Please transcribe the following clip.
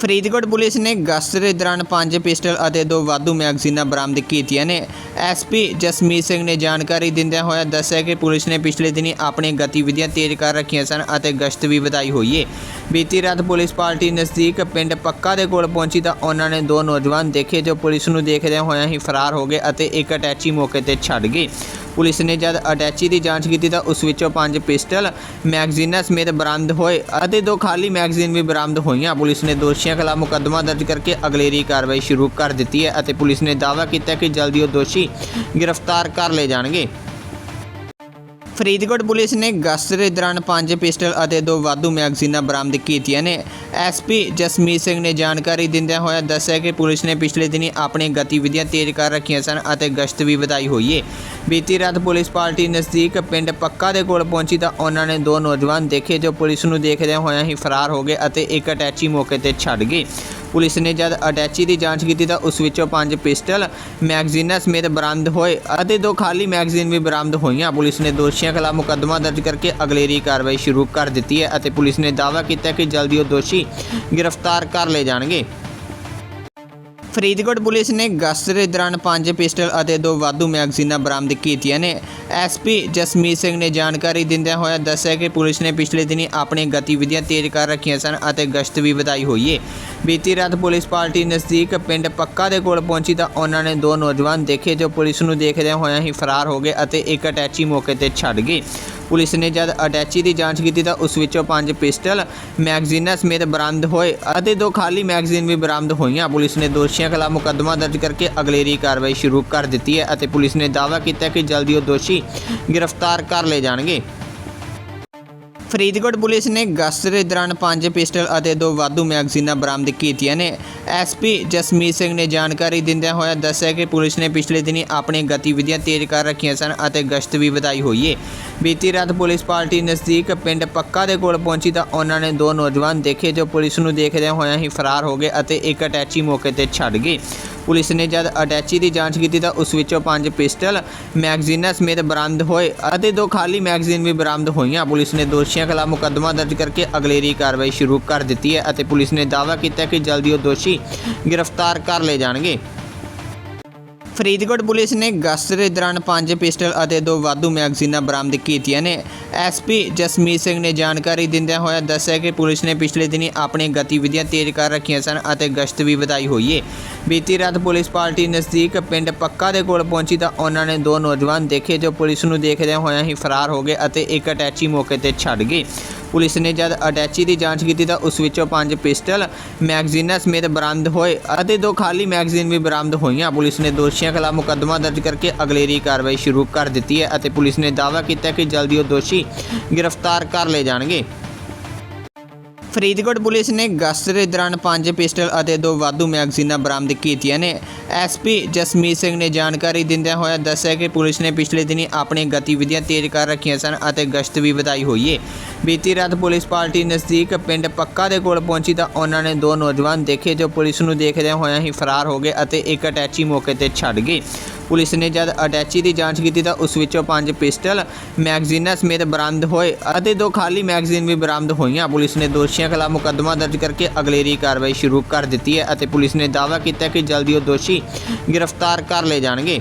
Faridkot police ਨੇ ਗਸ਼ਤ ਦੇ ਦੌਰਾਨ ਪੰਜ ਪਿਸਟਲ ਅਤੇ ਦੋ ਵਾਧੂ ਮੈਗਜ਼ੀਨਾਂ ਬਰਾਮਦ ਕੀਤੀਆਂ ਨੇ। ਐਸਪੀ ਜਸਮੀਤ ਸਿੰਘ ਨੇ ਜਾਣਕਾਰੀ ਦਿੰਦਿਆਂ ਹੋਇਆ ਦੱਸਿਆ ਕਿ ਪੁਲਿਸ ਨੇ ਪਿਛਲੇ ਦਿਨੀ ਆਪਣੀਆਂ ਗਤੀਵਿਧੀਆਂ ਤੇਜ਼ ਕਰ ਰੱਖੀਆਂ ਸਨ ਅਤੇ ਗਸ਼ਤ ਵੀ ਵਧਾਈ ਹੋਈ ਹੈ ਬੀਤੀ ਰਾਤ ਪੁਲਿਸ ਪਾਰਟੀ ਨਜ਼ਦੀਕ ਪਿੰਡ ਪੱਕਾ ਦੇ ਕੋਲ ਪਹੁੰਚੀ ਤਾਂ ਉਹਨਾਂ ਨੇ ਦੋ ਨੌਜਵਾਨ ਦੇਖੇ ਜੋ ਪੁਲਿਸ ਨੂੰ ਦੇਖਦਿਆਂ ਹੋਇਆਂ ਹੀ ਫਰਾਰ ਹੋ ਗਏ ਅਤੇ ਇੱਕ ਅਟੈਚੀ ਮੌਕੇ ਤੇ ਛੱਡ ਗਏ। ਪੁਲਿਸ ਨੇ ਜਦ ਅਟੈਚੀ ਦੀ ਜਾਂਚ ਕੀਤੀ ਤਾਂ ਉਸ ਵਿੱਚੋਂ ਪੰਜ ਪਿਸਟਲ ਮੈਗਜ਼ੀਨਾਂ ਸਮੇਤ ਬਰਾਮਦ ਹੋਏ ਅਤੇ ਦੋ ਖਾਲੀ ਮੈਗਜ਼ੀਨ ਵੀ ਬਰਾਮਦ ਹੋਈਆਂ। ਪੁਲਿਸ ਨੇ ਦੋਸ਼ੀਆਂ ਖਿਲਾਫ ਮੁਕੱਦਮਾ ਦਰਜ ਕਰਕੇ ਅਗਲੇਰੀ ਕਾਰਵਾਈ ਸ਼ੁਰੂ ਕਰ ਦਿੱਤੀ ਹੈ ਅਤੇ ਪੁਲਿਸ ਨੇ ਦਾਅਵਾ ਕੀਤਾ ਕਿ ਜਲਦੀ ਉਹ ਦੋਸ਼ੀ ਗ੍ਰਿਫਤਾਰ ਕਰ ਲਏ ਜਾਣਗੇ। ਫਰੀਦਕੋਟ ਪੁਲਿਸ ਨੇ ਗਸ਼ਤ ਦੇ ਦੌਰਾਨ ਪੰਜ ਪਿਸਟਲ ਅਤੇ ਦੋ ਵਾਧੂ ਮੈਗਜ਼ੀਨਾਂ ਬਰਾਮਦ ਕੀਤੀਆਂ ਨੇ। ਐਸਪੀ ਜਸਮੀਤ ਸਿੰਘ ਨੇ ਜਾਣਕਾਰੀ ਦਿੰਦਿਆਂ ਹੋਇਆ ਦੱਸਿਆ ਕਿ ਪੁਲਿਸ ਨੇ ਪਿਛਲੇ ਦਿਨੀ ਆਪਣੀ ਗਤੀਵਿਧੀਆਂ ਤੇਜ਼ ਕਰ ਰੱਖੀਆਂ ਸਨ ਅਤੇ ਗਸ਼ਤ ਵੀ ਵਧਾਈ ਹੋਈ ਹੈ ਬੀਤੀ ਰਾਤ ਪੁਲਿਸ ਪਾਰਟੀ ਨਜ਼ਦੀਕ ਪਿੰਡ ਪੱਕਾ ਦੇ ਕੋਲ ਪਹੁੰਚੀ ਤਾਂ ਉਹਨਾਂ ਨੇ ਦੋ ਨੌਜਵਾਨ ਦੇਖੇ ਜੋ ਪੁਲਿਸ ਨੂੰ ਦੇਖਦਿਆਂ ਹੋਇਆਂ ਹੀ ਫਰਾਰ ਹੋ ਗਏ ਅਤੇ ਇੱਕ ਅਟੈਚੀ ਮੌਕੇ ਤੇ ਛੱਡ ਗਏ। ਪੁਲਿਸ ਨੇ ਜਦ ਅਟੈਚੀ ਦੀ ਜਾਂਚ ਕੀਤੀ ਤਾਂ ਉਸ ਵਿੱਚੋਂ ਪੰਜ ਪਿਸਟਲ, ਮੈਗਜ਼ੀਨਾਂ ਸਮੇਤ ਬਰਾਮਦ ਹੋਏ ਅਤੇ ਦੋ ਖਾਲੀ ਮੈਗਜ਼ੀਨ ਵੀ ਬਰਾਮਦ ਹੋਈਆਂ। ਪੁਲਿਸ ਨੇ ਦੋਸ਼ੀਆਂ ਖਿਲਾਫ ਮੁਕੱਦਮਾ ਦਰਜ ਕਰਕੇ ਅਗਲੇਰੀ ਕਾਰਵਾਈ ਸ਼ੁਰੂ ਕਰ ਦਿੱਤੀ ਹੈ ਅਤੇ ਪੁਲਿਸ ਨੇ ਦਾਅਵਾ ਕੀਤਾ ਕਿ ਜਲਦੀ ਉਹ ਦੋਸ਼ੀ ਗ੍ਰਿਫਤਾਰ ਕਰ ਲਏ ਜਾਣਗੇ। ਫਰੀਦਕੋਟ ਪੁਲਿਸ ਨੇ ਗਸ਼ਤ ਦੇ ਦੌਰਾਨ ਪੰਜ ਪਿਸਟਲ ਅਤੇ ਦੋ ਵਾਧੂ ਮੈਗਜ਼ੀਨਾਂ ਬਰਾਮਦ ਕੀਤੀਆਂ ਨੇ। ਐਸਪੀ ਜਸਮੀਤ ਸਿੰਘ ਨੇ ਜਾਣਕਾਰੀ ਦਿੰਦਿਆਂ ਹੋਇਆ ਦੱਸਿਆ ਕਿ ਪੁਲਿਸ ਨੇ ਪਿਛਲੇ ਦਿਨੀ ਆਪਣੀਆਂ ਗਤੀਵਿਧੀਆਂ ਤੇਜ਼ ਕਰ ਰੱਖੀਆਂ ਸਨ ਅਤੇ ਗਸ਼ਤ ਵੀ ਵਧਾਈ ਹੋਈ ਹੈ ਬੀਤੀ ਰਾਤ ਪੁਲਿਸ ਪਾਰਟੀ ਨਜ਼ਦੀਕ ਪਿੰਡ ਪੱਕਾ ਦੇ ਕੋਲ ਪਹੁੰਚੀ ਤਾਂ ਉਹਨਾਂ ਨੇ ਦੋ ਨੌਜਵਾਨ ਦੇਖੇ ਜੋ ਪੁਲਿਸ ਨੂੰ ਦੇਖਦਿਆਂ ਹੋਇਆਂ ਹੀ ਫਰਾਰ ਹੋ ਗਏ ਅਤੇ ਇੱਕ ਅਟੈਚੀ ਮੌਕੇ ਤੇ ਛੱਡ ਗਏ। ਪੁਲਿਸ ਨੇ ਜਦ ਅਟੈਚੀ ਦੀ ਜਾਂਚ ਕੀਤੀ ਤਾਂ ਉਸ ਵਿੱਚੋਂ ਪੰਜ ਪਿਸਟਲ, ਮੈਗਜ਼ੀਨਾਂ ਸਮੇਤ ਬਰਾਮਦ ਹੋਏ ਅਤੇ ਦੋ ਖਾਲੀ ਮੈਗਜ਼ੀਨ ਵੀ ਬਰਾਮਦ ਹੋਈਆਂ। ਪੁਲਿਸ ਨੇ ਦੋਸ਼ੀਆਂ ਖਿਲਾਫ ਮੁਕੱਦਮਾ ਦਰਜ ਕਰਕੇ ਅਗਲੇਰੀ ਕਾਰਵਾਈ ਸ਼ੁਰੂ ਕਰ ਦਿੱਤੀ ਹੈ ਅਤੇ ਪੁਲਿਸ ਨੇ ਦਾਅਵਾ ਕੀਤਾ ਕਿ ਜਲਦੀ ਉਹ ਦੋਸ਼ੀ ਗ੍ਰਿਫਤਾਰ ਕਰ ਲਏ ਜਾਣਗੇ। ਫਰੀਦਕੋਟ ਪੁਲਿਸ ਨੇ ਗਸ਼ਤ ਦੇ ਦੌਰਾਨ ਪੰਜ ਪਿਸਟਲ ਅਤੇ ਦੋ ਵਾਧੂ ਮੈਗਜ਼ੀਨਾਂ ਬਰਾਮਦ ਕੀਤੀਆਂ ਨੇ। ਐਸਪੀ ਜਸਮੀਤ ਸਿੰਘ ਨੇ ਜਾਣਕਾਰੀ ਦਿੰਦਿਆਂ ਹੋਇਆ ਦੱਸਿਆ ਕਿ ਪੁਲਿਸ ਨੇ ਪਿਛਲੇ ਦਿਨੀ ਆਪਣੀ ਗਤੀਵਿਧੀਆਂ ਤੇਜ਼ ਕਰ ਰੱਖੀਆਂ ਸਨ ਅਤੇ ਗਸ਼ਤ ਵੀ ਵਧਾਈ ਹੋਈ ਹੈ ਬੀਤੀ ਰਾਤ ਪੁਲਿਸ ਪਾਰਟੀ ਨਜ਼ਦੀਕ ਪਿੰਡ ਪੱਕਾ ਦੇ ਕੋਲ ਪਹੁੰਚੀ ਤਾਂ ਉਹਨਾਂ ਨੇ ਦੋ ਨੌਜਵਾਨ ਦੇਖੇ ਜੋ ਪੁਲਿਸ ਨੂੰ ਦੇਖਦਿਆਂ ਹੋਇਆਂ ਹੀ ਫਰਾਰ ਹੋ ਗਏ ਅਤੇ ਇੱਕ ਅਟੈਚੀ ਮੌਕੇ ਤੇ ਛੱਡ ਗਏ। ਪੁਲਿਸ ਨੇ ਜਦ ਅਟੈਚੀ ਦੀ ਜਾਂਚ ਕੀਤੀ ਤਾਂ ਉਸ ਵਿੱਚੋਂ ਪੰਜ ਪਿਸਟਲ, ਮੈਗਜ਼ੀਨਾਂ ਸਮੇਤ ਬਰਾਮਦ ਹੋਏ ਅਤੇ ਦੋ ਖਾਲੀ ਮੈਗਜ਼ੀਨ ਵੀ ਬਰਾਮਦ ਹੋਈਆਂ। ਪੁਲਿਸ ਨੇ ਦੋਸ਼ੀਆਂ ਖਿਲਾਫ ਮੁਕੱਦਮਾ ਦਰਜ ਕਰਕੇ ਅਗਲੇਰੀ ਕਾਰਵਾਈ ਸ਼ੁਰੂ ਕਰ ਦਿੱਤੀ ਹੈ ਅਤੇ ਪੁਲਿਸ ਨੇ ਦਾਅਵਾ ਕੀਤਾ ਕਿ ਜਲਦੀ ਉਹ ਦੋਸ਼ੀ ਗ੍ਰਿਫਤਾਰ ਕਰ ਲਏ ਜਾਣਗੇ। ਫਰੀਦਕੋਟ ਪੁਲਿਸ ਨੇ ਗਸ਼ਤ ਦੇ ਦੌਰਾਨ ਪੰਜ ਪਿਸਟਲ ਅਤੇ ਦੋ ਵਾਧੂ ਮੈਗਜ਼ੀਨਾਂ ਬਰਾਮਦ ਕੀਤੀਆਂ ਨੇ। ਐਸਪੀ ਜਸਮੀਤ ਸਿੰਘ ਨੇ ਜਾਣਕਾਰੀ ਦਿੰਦਿਆਂ ਹੋਇਆ ਦੱਸਿਆ ਕਿ ਪੁਲਿਸ ਨੇ ਪਿਛਲੇ ਦਿਨੀ ਆਪਣੀਆਂ ਗਤੀਵਿਧੀਆਂ ਤੇਜ਼ ਕਰ ਰੱਖੀਆਂ ਸਨ ਅਤੇ ਗਸ਼ਤ ਵੀ ਵਧਾਈ ਹੋਈ ਹੈ ਬੀਤੀ ਰਾਤ ਪੁਲਿਸ ਪਾਰਟੀ ਨਜ਼ਦੀਕ ਪਿੰਡ ਪੱਕਾ ਦੇ ਕੋਲ ਪਹੁੰਚੀ ਤਾਂ ਉਹਨਾਂ ਨੇ ਦੋ ਨੌਜਵਾਨ ਦੇਖੇ ਜੋ ਪੁਲਿਸ ਨੂੰ ਦੇਖਦਿਆਂ ਹੋਇਆਂ ਹੀ ਫਰਾਰ ਹੋ ਗਏ ਅਤੇ ਇੱਕ ਅਟੈਚੀ ਮੌਕੇ ਤੇ ਛੱਡ ਗਏ। ਪੁਲਿਸ ਨੇ ਜਦ ਅਟੈਚੀ ਦੀ ਜਾਂਚ ਕੀਤੀ ਤਾਂ ਉਸ ਵਿੱਚੋਂ ਪੰਜ ਪਿਸਟਲ, ਮੈਗਜ਼ੀਨਾਂ ਸਮੇਤ ਬਰਾਮਦ ਹੋਏ ਅਤੇ ਦੋ ਖਾਲੀ ਮੈਗਜ਼ੀਨ ਵੀ ਬਰਾਮਦ ਹੋਈਆਂ। ਪੁਲਿਸ ਨੇ ਦੋਸ਼ੀਆਂ ਖਿਲਾਫ ਮੁਕੱਦਮਾ ਦਰਜ ਕਰਕੇ ਅਗਲੇਰੀ ਕਾਰਵਾਈ ਸ਼ੁਰੂ ਕਰ ਦਿੱਤੀ ਹੈ ਅਤੇ ਪੁਲਿਸ ਨੇ ਦਾਅਵਾ ਕੀਤਾ ਕਿ ਜਲਦੀ ਉਹ ਦੋਸ਼ੀ ਗ੍ਰਿਫਤਾਰ ਕਰ ਲਏ ਜਾਣਗੇ। ਫਰੀਦਕੋਟ ਪੁਲਿਸ ਨੇ ਗਸ਼ਤ ਦੇ ਦੌਰਾਨ ਪੰਜ ਪਿਸਟਲ ਅਤੇ ਦੋ ਵਾਧੂ ਮੈਗਜ਼ੀਨਾਂ ਬਰਾਮਦ ਕੀਤੀਆਂ ਨੇ। ਐਸਪੀ ਜਸਮੀਤ ਸਿੰਘ ਨੇ ਜਾਣਕਾਰੀ ਦਿੰਦਿਆਂ ਹੋਇਆ ਦੱਸਿਆ ਕਿ ਪੁਲਿਸ ਨੇ ਪਿਛਲੇ ਦਿਨੀ ਆਪਣੀਆਂ ਗਤੀਵਿਧੀਆਂ ਤੇਜ਼ ਕਰ ਰੱਖੀਆਂ ਸਨ ਅਤੇ ਗਸ਼ਤ ਵੀ ਵਧਾਈ ਹੋਈ ਹੈ ਬੀਤੀ ਰਾਤ ਪੁਲਿਸ ਪਾਰਟੀ ਨਜ਼ਦੀਕ ਪਿੰਡ ਪੱਕਾ ਦੇ ਕੋਲ ਪਹੁੰਚੀ ਤਾਂ ਉਹਨਾਂ ਨੇ ਦੋ ਨੌਜਵਾਨ ਦੇਖੇ ਜੋ ਪੁਲਿਸ ਨੂੰ ਦੇਖਦਿਆਂ ਹੋਇਆਂ ਹੀ ਫਰਾਰ ਹੋ ਗਏ ਅਤੇ ਇੱਕ ਅਟੈਚੀ ਮੌਕੇ ਤੇ ਛੱਡ ਗਏ। ਪੁਲਿਸ ਨੇ ਜਦ ਅਟੈਚੀ ਦੀ ਜਾਂਚ ਕੀਤੀ ਤਾਂ ਉਸ ਵਿੱਚੋਂ ਪੰਜ ਪਿਸਟਲ ਮੈਗਜ਼ੀਨਾਂ ਸਮੇਤ ਬਰਾਮਦ ਹੋਏ ਅਤੇ ਦੋ ਖਾਲੀ ਮੈਗਜ਼ੀਨ ਵੀ ਬਰਾਮਦ ਹੋਈਆਂ। ਪੁਲਿਸ ਨੇ ਦੋਸ਼ੀਆਂ ਖਿਲਾਫ ਮੁਕੱਦਮਾ ਦਰਜ ਕਰਕੇ ਅਗਲੇਰੀ ਕਾਰਵਾਈ ਸ਼ੁਰੂ ਕਰ ਦਿੱਤੀ ਹੈ ਅਤੇ ਪੁਲਿਸ ਨੇ ਦਾਅਵਾ ਕੀਤਾ ਕਿ ਜਲਦੀ ਉਹ ਦੋਸ਼ੀ ਗ੍ਰਿਫਤਾਰ ਕਰ ਲਏ ਜਾਣਗੇ ਦੋਸ਼ੀਆਂ ਖਿਲਾਫ ਮੁਕੱਦਮਾ ਦਰਜ ਕਰਕੇ ਅਗਲੇਰੀ ਕਾਰਵਾਈ ਸ਼ੁਰੂ ਕਰ ਦਿੱਤੀ ਹੈ ਅਤੇ ਪੁਲਿਸ ਨੇ ਦਾਅਵਾ ਕੀਤਾ ਕਿ ਜਲਦੀ ਉਹ ਦੋਸ਼ੀ ਗ੍ਰਿਫਤਾਰ ਕਰ ਲਏ ਜਾਣਗੇ।